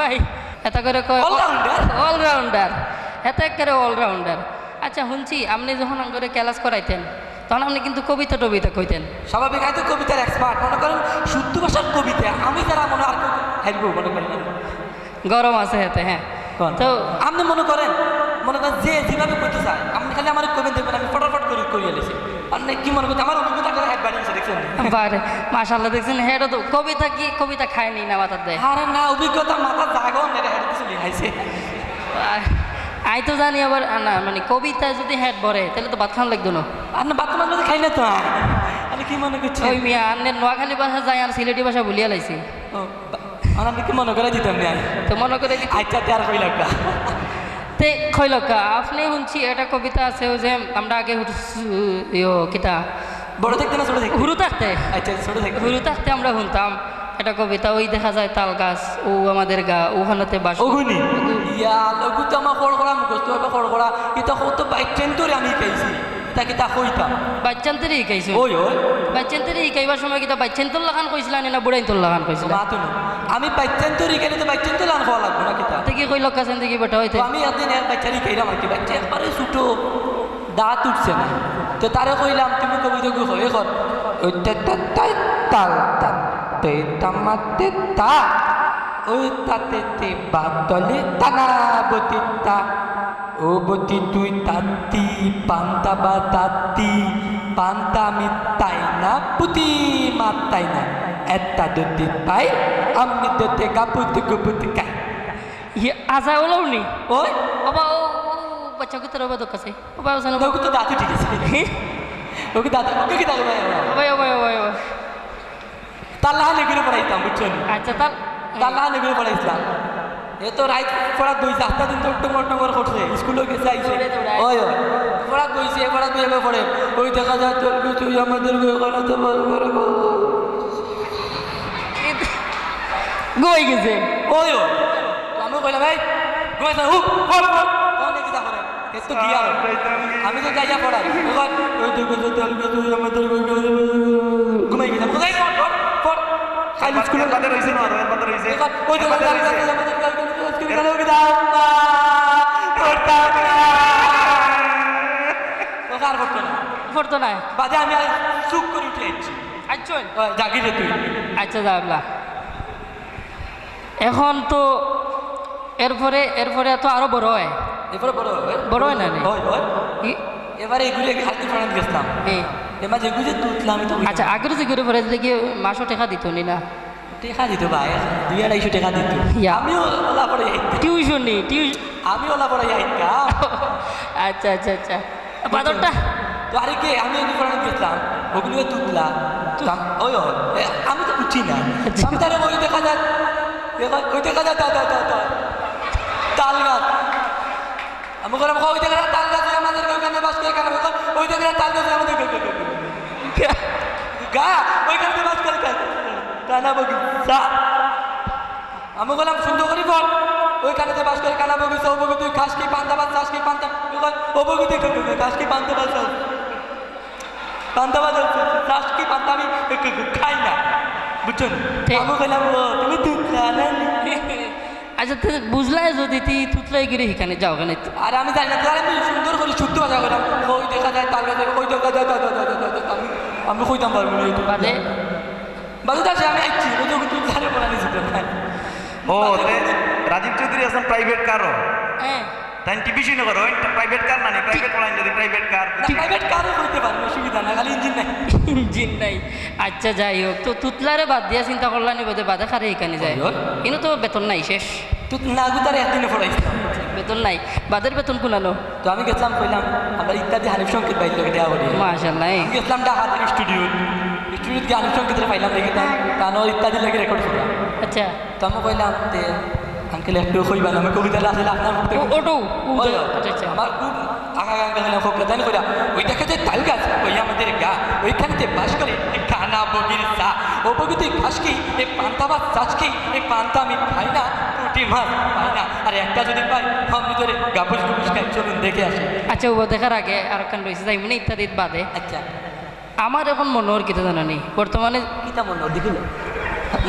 ভাই এটা করে All-rounder? অলরাউন্ডার এটা একেবারে অলরাউন্ডার আচ্ছা শুনছি আপনি যখন করে ক্লাস করাইতেন তখন আপনি কিন্তু কবিতা টবিতা কইতেন। স্বাভাবিক হয়তো কবিতার এক্সপার্ট মনে করেন শুদ্ধ ভাষার কবিতা আমি যারা মনে আর হেলবো মনে করেন। গরম আছে হেতে হ্যাঁ। তো আপনি মনে করেন মনে করেন যে যেভাবে করতে চায় আপনি খালি আমার কবি দেখবেন আমি ফটাফট করে করিয়ে লেছি আপনি কি মনে করছেন আমার অভিজ্ঞতা করে হেড বানিয়েছে দেখছেন? বারে মাশাল্লাহ দেখছেন হেড তো কবিতা কি কবিতা খায়নি না মাথার দেয়? আরে না অভিজ্ঞতা মাথা জাগন এটা হেড কিছু লিখাইছে আই তো জানি আবার না মানে কবিতা যদি হেড ভরে তাহলে তো ভাত খান লাগতো না। আপনি বাথরুম মাঝে খাই না তো? আপনি কি মনে করছেন ওই মিয়া আন্নের নোয়াখালী ভাষা যায় আর সিলেটি ভাষা ভুলিয়া লাইছি। আর আপনি কি মনে করে দিতাম না তো মনে করে দিতে আচ্ছা তার কই লাগা তে খৈলকা আপনি শুনছি এটা কবিতা আছে যে আমরা আগে ইয়ো কিতা? বড় দেখতে না ছোট দেখতে হুরু থাকতে। আচ্ছা ছোট দেখতে হুরু থাকতে আমরা শুনতাম। এটা কবিতা ওই দেখা যায় তাল গাছ ও আমাদের গা ওখানেতে বাস অগুনি? ইয়া লগু তো আমার খড় করা মুখস্থ হবে খড় করা এটা কত বাইক ট্রেন তোরে আমি খাইছি এটা কিতা কইতাম বাচ্চান্তেরই শিকাইছো? ওই ওই। বাচ্চান্তেরই শিকাইবার সময় কিতা বাচ্চান্তর লাগান কইছিলা না বুড়াইন্তর লাগান কইছিলা? মাতো না। আমি বাইক ট্রেন তোরে কেন তো বাইক ট্রেন তো লান খাওয়া লাগবে না কিতা। তে কি কইলক কাছেন দেখি বেটা হইতে আমি একদিন এক বাচ্চারই খাইলাম আর কি। বাচ্চা একবারে ছোটো। দাঁত উঠছে না। তো তারে কইলাম তুমি কবিতা গো হয়ে কর। ওই তাল তে তামাতে তা ওই তাতে তে বাতলে তানা বতি তা ও বতি তুই তাত্তি পান্তা বা তাত্তি পান্তা আমি তাই না পুতি মা তাই না। একটা দুটি পাই আমি দুটি কাপুতি কুপুতি ওলাও নি? ওই? বাবা ও ও, বাচ্চা কুতর বাবা তো কাছে ও বাবা জানো ওকে তো দাঁতও ঠিক আছে। ওকে দাঁত ওকে কি দাঁত ভাই ভাই ভাই ভাই লাহান এগুলো পড়াইতাম বুঝছ? আচ্ছা তার লাহান এগুলো পড়াইছিলাম এ তো রাইত পড়া দুই চারটা দিন তো টুমর টুমর করছে। স্কুলে গেছে আইছে। ওই পড়া দুইছে পড়া দুই এবার পড়ে। ওই দেখা যায় তোর তুই আমাদের বিয়ে করাতে পারবে গই গেছে। ওই আমি কইলাম ভাই ঘুমাইছে হু পড় পড় কোন কি করে এ তো কি আর? আমি তো যাইয়া পড়াই যে ঘুমাই গেলাম না ওই করতো না। পড়তো আমি আর চুপ করে উঠে যাচ্ছি আচ্ছা। জাগি রে তুই। আচ্ছা যাবলা এখন তো এরপরে এরপরে তো আরও বড় হয়। এবারে বড় হয়? বড় হয় না হয় হয়। এবারে এগুলো হাতি ফোড়ান গেছিলাম। এ, এবার যেগুলো যে আমি তো আচ্ছা আগের যে ঘুরে পরে দেখি মাসও টেকা দিত নি না? টাকা দিত ভাই দুই আড়াইশো টাকা দিত। আমিও ওলা পরে টিউশন নি টিউশন আমি ওলা পরে যাইতাম। আচ্ছা আচ্ছা আচ্ছা। বাদরটা? তো আরে কে আমি এগুলো ফোড়ান গেছিলাম। ওগুলো তুতলা ওই আমি তো উঠি না। আমি তাহলে ওই দেখা যায় এবার ওই দেখা তা তা তা। তাল গাছ। আমি বললাম ওই যায় তাল গাছ আমাদের ওইখানে বাস করে কেন ওই দেখা যায় তাল গাছ আমাদের গা ওইখানে বাস করে কেন? কানা বগিচা আমি বললাম সুন্দর করে বল ওইখানে বাস করে কানা বগিচা ও বগি তুই খাস কি পান্তা বাদ চাস কি পান্তা? ও বগি তুমি খাস কি পান্তা বাদ চাস? পান্তা বাদ চাস কি পান্তা আমি খাই না। বুঝছ না? ঠিক। আমি বললাম তুমি দুধ খানা আচ্ছা তুই বুঝলাই যদি তুই তুতলাই গিরে এখানে যাও কেন আর আমি জানি না আমি সুন্দর করে শুদ্ধ ভাষা করলাম ওই দেখা যায় তাল গাছ ওই দেখা যায় তা, তা, তা, তা, তা, তা, আমি আমি কইতাম পারব না এইটুকু বাজে। বাজে আছে আমি আইছি ওই যে তুই ধারে পড়া নিছি তো ও তে রাজীব চৌধুরী আছেন প্রাইভেট কারও হ্যাঁ। তাই টিভি শুনে করো? প্রাইভেট কার মানে প্রাইভেট পড়াইন যদি প্রাইভেট কার প্রাইভেট কারও কইতে পারব অসুবিধা না খালি ইঞ্জিন নাই। ইঞ্জিন নাই। আচ্ছা যাই হোক তো তুতলারে বাদ দিয়া চিন্তা করলাম নি বোধহয় বাদে খারে এখানে যায়। ওই ওই। কিন্তু তো বেতন নাই শেষ। তুই না গুতারে একদিনে পড়াইছিলাম বেতন নাই। বাদের বেতন কোনানো তো আমি গেছিলাম কইলাম আমরা ইত্যাদি হানিফ সংকেত বাইর লোকে দেওয়া মাশাল্লাহ। আমি গেছিলাম ঢাকা স্টুডিও স্টুডিও গিয়ে হানিফ সংকেতের পাইলাম দেখে তাই কানো ইত্যাদি লাগে রেকর্ড করলাম আচ্ছা। তো আমি কইলাম তে আঙ্কেল একটু কইবা আমি কবিতা আসলে আপনার মুখ ওটো যে- আমার খুব আগা গান গান হোক জানি কইরা ওই দেখা যায় তাল গাছ ওই আমাদের গা ওইখানেতে বাস করে কানা বগির চা ও বগি তুই কি এই পান্তা ভাত চাষ কি এই পান্তা আমি খাই না পুটি মাছ পাই না আর একটা যদি পাই আমি ধরে গাপুস গুপুস খাই চলুন দেখে আসি আচ্ছা ও দেখার আগে আর একখান রয়েছে যাই মানে ইত্যাদি বাদে আচ্ছা আমার এখন মনোহর কিতা জানা নেই বর্তমানে কিতা মনে দেখিল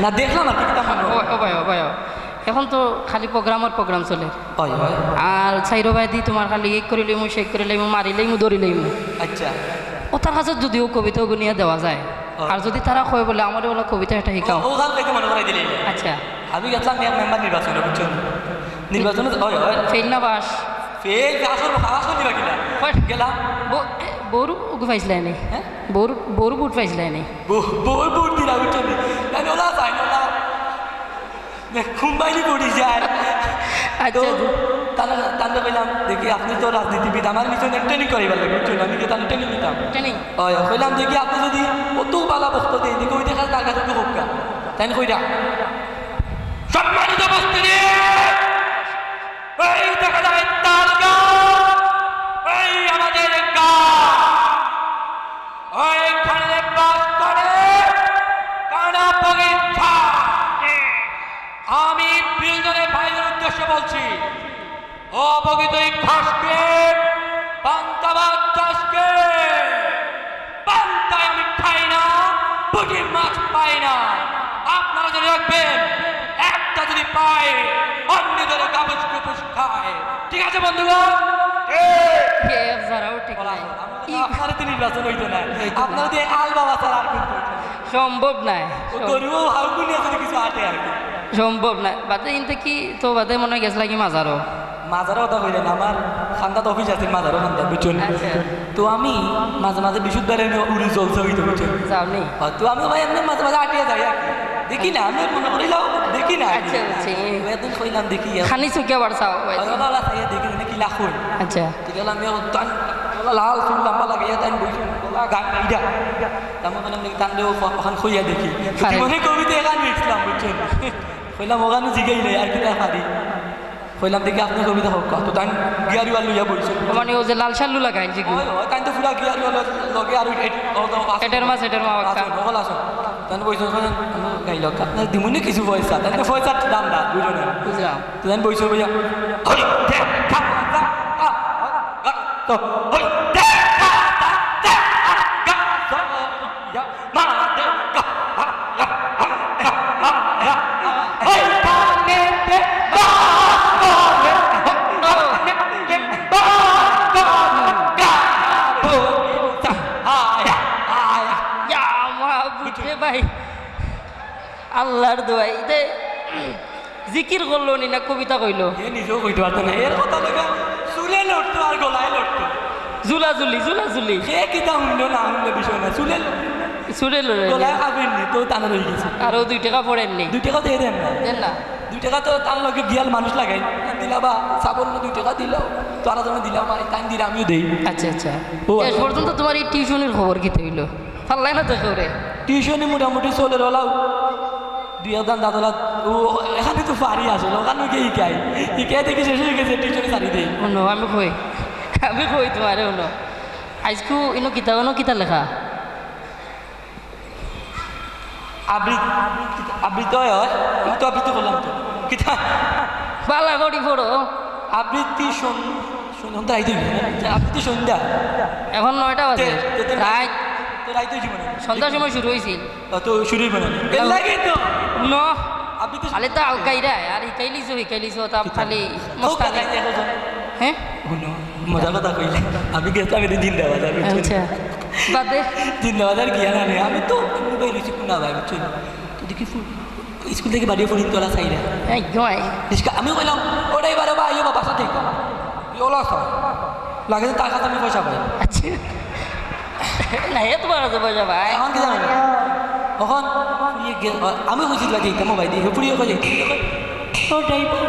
না দেখলাম আর কি কিতা মনে ও- ও ভাই ও ভাই ও। এখন তো খালি প্রোগ্রামের প্রোগ্রাম চলে। আর চাইরো ভাই দি তোমার খালি এক করে লইমু শেক করে লইমু মারি লইমু দৌড়ি লইমু আচ্ছা। ও তার কাছে যদিও কবিতা গুনিয়া দেওয়া যায় আর যদি তারা কয় বলে আমার বলে কবিতা এটা শিকাও। ও গান থেকে করাই দিলে আচ্ছা। আমি গেছিলাম এক মেম্বার নির্বাচনে বুঝছেন নির্বাচনে ফেল না বাস ফের আসল আসল নিবা কিনা। গেলাম উগু পাইছিলাই নি হ্যাঁ? বড়ু বড়ু বুট পাইছিলাই নি বই বুট দিলা বুঝছেন ওলা না খুম্বাইলি পড়ি যায়। তো আচ্ছা তারা তান্ডা কইলাম দেখি আপনি তো রাজনীতিবিদ আমার পিছনে ট্রেনিং করাইবার লাগে বুঝছেন? আমি কি তাহলে ট্রেনিং নিতাম? ট্রেনিং হয় কইলাম দেখি আপনি যদি অত বালা বক্ত দেন দেখি ওই দেখা তার কাছে তো হোক তাই কইরা সম্মানিত বস্তুনি ও বগিত খাসকে পান্তাবাদ চাষকে। পান্তায় আমি খাই না পুঁটি মাছ পাই না। আপনারা যদি রাখবেন একটা যদি পায় অন্য ধরে কাগজ কুপুস খায়। ঠিক আছে বন্ধুগণ? কিন্তু সম্ভব নাই। সম্ভব নাই। বাদে ইনতে কি তো বাদে মনে হয় গেছিল কি মাজারও মাজারও কথা কইলেন আমার খান্দাত অফিস আছে মাজারও খান্দা বুঝছেন? আচ্ছা। তো আমি মাঝে মাঝে বিশুদ্ধবারে উড়ি চলছে হইতো বুঝছেন? তো আমি ভাই এমনি মাঝে মাঝে আটিয়ে যাই আর দেখি না আমি মনে করিলাম দেখি না। আচ্ছা, আচ্ছা। কইলাম দেখি খানি চুকিয়া বাড়ছাও দেখি না কি আচ্ছা। ঠিক আছে আমি তান লাল চুল লম্বা লাগাইয়া তান বইছি ওলা গান গাইডা তামো মানে আমি তান ওখান খইয়া দেখি। মনে কবিতা এখান লিখলাম বুঝছেন? কইলাম ওখানে জিগাই নাই আর পারি? কইলাম দেখি আপনি কবিতা হোক তো তান গিয়ারিওয়াল লইয়া বইছেন মানে ও যে লাল শাল্লু লাগাই হয় হয় তাই তো পুরা গিয়ারিওয়াল লগে আর এটার মাছ এটার মা বাক্কা নকল আসো তান বইছো গাই গাইল আপনার দিমুনি কিছু পয়সা তাই তো পয়সার দাম না বুঝলেন বুঝলাম তো তান বইছো বইয়া তো হই আল্লাহর দোয়াই ইতে জিকির করল নি না কবিতা কইলো? এ নিজেও কইতে পারতো না। এর কথা লগা চুলে লড়তো আর গলায় লড়তো জুলা জুলি জুলা জুলি। সে কিতা শুনলো না শুনলো বিষয় না। চুলে চুরে লড়ে গলায় খাবেন নি তো টানা রয়ে গেছে। আরও দুই টাকা পড়েননি দুই টাকা দিয়ে দেন না। দেন না। দুই টাকা তো তার লগে গিয়াল মানুষ লাগাই। দিলা বা সাবন্য দুই টাকা দিল। তো আর জন্য দিলাম আর টাইম দিলে আমিও দেই। আচ্ছা আচ্ছা। ও, শেষ পর্যন্ত তোমার এই টিউশনের খবর কি হইল পাল্লাই না তো করে টিউশনে মোটামুটি চলে রলাও দুই হাজার দাদলা ও এখানে তো পারি আসলে ওখানে গিয়ে শিকাই শিকাই দেখি শেষ হয়ে গেছে টিউশনে সারি দেই শুনো আমি কই আমি কই তোমারে শুনো। আজকু ইনো কিতা ইনো কিতা লেখা? আবৃত আবৃত হয় আমি তো আবৃত্তি করলাম তো। কিতা? পালা করি পড়ো। আবৃত্তি শোন সন্ধ্যা রাইতে আবৃত্তি সন্ধ্যা। এখন নয়টা বাজে। রাত তো রাইতে জীবনে সন্ধ্যার সময় শুরু হয়েছিল তো শুরুই মানে এর লাগে তো। ন। আবৃত্তি খালি তো আলকাইরা আর শিকাইলিছো শিকাইলিছো তা খালি মস্তানি। হ্যাঁ? শুনো মজা কথা কইলে। আমি গেছিলাম এদিন দিন দেওয়া যাবে আচ্ছা। বাদে দিন দেওয়া যার গিয়া না রে। আমি তো মোবাইল রয়েছি কোনা ভাই বুঝছেন তো দেখি ফু- স্কুল থেকে বাড়িয়ে ফুরিন তোলা চাইরা এই গয় রিস্কা- আমি কইলাম ওটাই বারে বা ইয়ে বাবা সাথে ওলা লাগে তার কাছে আমি পয়সা পাই। আচ্ছা। না এ তোমার আছে পয়সা ভাই। এখন কি জানো? তখন আমি কইছি লাগে এটা মোবাইল দিয়ে ফুরিয়ে কই ও ড্রাইভার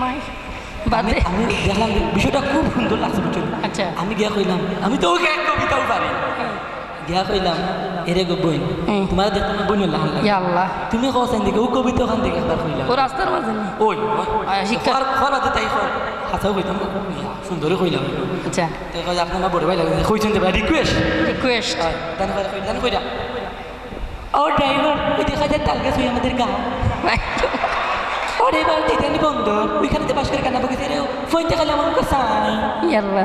মাই আমি বাদে। আমি দেখলাম বিষয়টা খুব সুন্দর লাগছে আচ্ছা। আমি গিয়া কইলাম আমি তো ওকে এক কবিতাও পারি। গিয়া কইলাম এরে গো হুম। তোমার দেখতে আমার বইন লাল লাগে আল্লাহ তুমি কোসেন দিকে ও কবিতা ওখান থেকে একবার কইলাম ও রাস্তার মাঝে ওই শিক্ষা- শিক্ষার খরা দিতে তাই হাসাও কইতাম সুন্দরই কইলাম। আচ্ছা। তাই কই আপনার না বড় ভাই লাগে কইছেন দেবা রিকোয়েস্ট রিকোয়েস্ট হয় দান করে কই দান কইরা। ও ড্রাইভার ওই দেখা যায় তাল গাছ ওই আমাদের গাঁ ও ড্রাইভার দিদানি বন্ধ। ওইখানে তো বাস করে কান্না বকেছে রে ফোন থেকে আমার মুখে সাই ইয়াল্লা।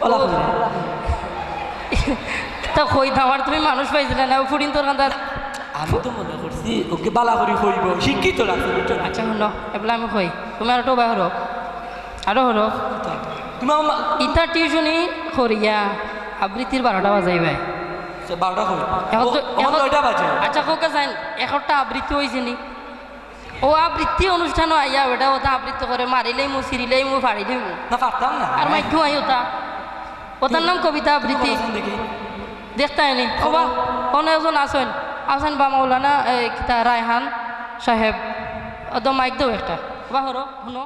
ওলা তা কই আমার তুমি মানুষ পাইছিলে না ফুডিন তোর কান্দার। আমি তো মনে করছি ওকে বালা করে কইব শিক্ষিত না আচ্ছা শুনো এবেলা আমি কই তুমি আর টোবা হরো আরও হরো। তুমি আমার ইতা টিউশনি করিয়া আবৃত্তির বারোটা বাজাই ভাই সে বারোটা কই? এখন তো- আমার বাজে। আচ্ছা কোকে যাইন একটা আবৃত্তি হয়েছে নি ও আবৃত্তি অনুষ্ঠানও আইয়া ওটা ওটা আবৃত্তি করে মারিলেই মু সিরিলেই মু ফাড়িলেই মু না পারতাম না। আর মাইকু আই ওটা। ওটার নাম কবিতা আবৃত্তি। দেখতে আইনি। ওবা অন্য একজন আসেন আসেন বা মৌলানা এই রায়হান সাহেব। একদম মাইক দেও একটা। বা হরো, শুনো।